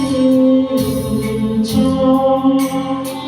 음, 음,